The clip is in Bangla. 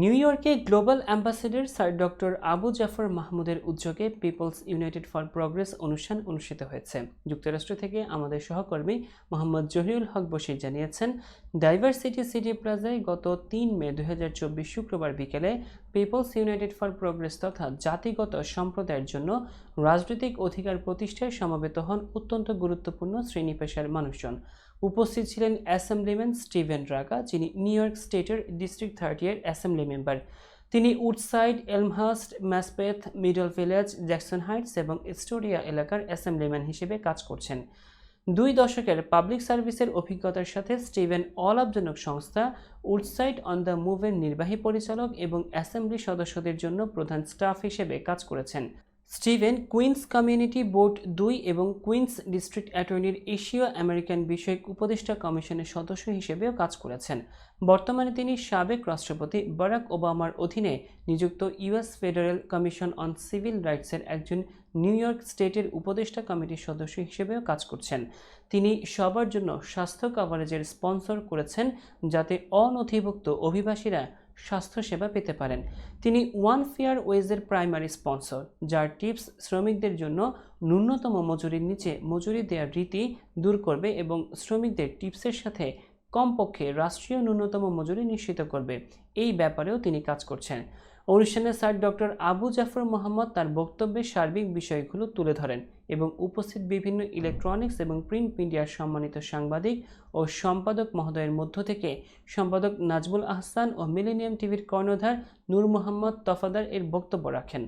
নিউ ইয়র্কে global ambassador sir doctor Abu Jafar মাহমুদের উদ্যোগে পিপলস ইউনাইটেড ফর প্রগ্রেস অনুষ্ঠান অনুষ্ঠিত হয়েছে। যুক্তরাষ্ট্র থেকে আমাদের সহকর্মী মোহাম্মদ জহিরুল হক বশির জানিয়েছেন, ডাইভার্সিটি সিটি প্লাজায় গত তিন মে দু হাজার চব্বিশ শুক্রবার বিকেলে পিপলস ইউনাইটেড ফর প্রগ্রেস তথা জাতিগত সম্প্রদায়ের জন্য রাজনৈতিক অধিকার প্রতিষ্ঠায় সমবেত হন অত্যন্ত গুরুত্বপূর্ণ শ্রেণি পেশার মানুষজন। উপস্থিত ছিলেন অ্যাসেম্বলিম্যান স্টিভেন রাগা, যিনি নিউ ইয়র্ক স্টেটের ডিস্ট্রিক্ট থার্টিয়ের অ্যাসেম্বলি মেম্বার। তিনি Woodside, Elmhurst, Maspeth, Middle Village, Jackson Heights এবং স্টোরিয়া এলাকার অ্যাসেম্বলিম্যান হিসেবে কাজ করছেন। দুই দশকের পাবলিক সার্ভিসের অভিজ্ঞতার সাথে স্টিভেন অলাভজনক সংস্থা উডসাইড অন দ্য মুভের নির্বাহী পরিচালক এবং অ্যাসেম্বলি সদস্যদের জন্য প্রধান স্টাফ হিসেবে কাজ করেছেন। স্টিভেন, কুইন্স কমিউনিটি বোর্ড দুই এবং কুইন্স ডিস্ট্রিক্ট অ্যাটর্নির এশীয় আমেরিকান বিষয়ক উপদেষ্টা কমিশনের সদস্য হিসেবেও কাজ করেছেন। বর্তমানে তিনি সাবেক রাষ্ট্রপতি বারাক ওবামার অধীনে নিযুক্ত US federal commission on civil রাইটসের একজন নিউ ইয়র্ক স্টেটের উপদেষ্টা কমিটির সদস্য হিসেবেও কাজ করছেন। তিনি সবার জন্য স্বাস্থ্য কভারেজের স্পন্সর করেছেন যাতে অনথিভুক্ত অভিবাসীরা স্বাস্থ্যসেবা পেতে পারেন। তিনি ওয়ান ফেয়ার ওয়েজের প্রাইমারি স্পন্সর, যার টিপস শ্রমিকদের জন্য ন্যূনতম মজুরির নিচে মজুরি দেওয়ার রীতি দূর করবে এবং শ্রমিকদের টিপসের সাথে কমপক্ষে রাষ্ট্রীয় ন্যূনতম মজুরি নিশ্চিত করবে। এই ব্যাপারেও তিনি কাজ করছেন। অনুষ্ঠানে স্যার ডক্টর আবু জাফর মোহাম্মদ তার বক্তব্যে সার্বিক বিষয়গুলো তুলে ধরেন এবং উপস্থিত বিভিন্ন ইলেকট্রনিক্স এবং প্রিন্ট মিডিয়ার সম্মানিত সাংবাদিক ও সম্পাদক মহোদয়ের মধ্য থেকে সম্পাদক নাজমুল আহসান ও মিলেনিয়াম টিভির কর্ণধার নূর মোহাম্মদ তফাদার এর বক্তব্য রাখেন।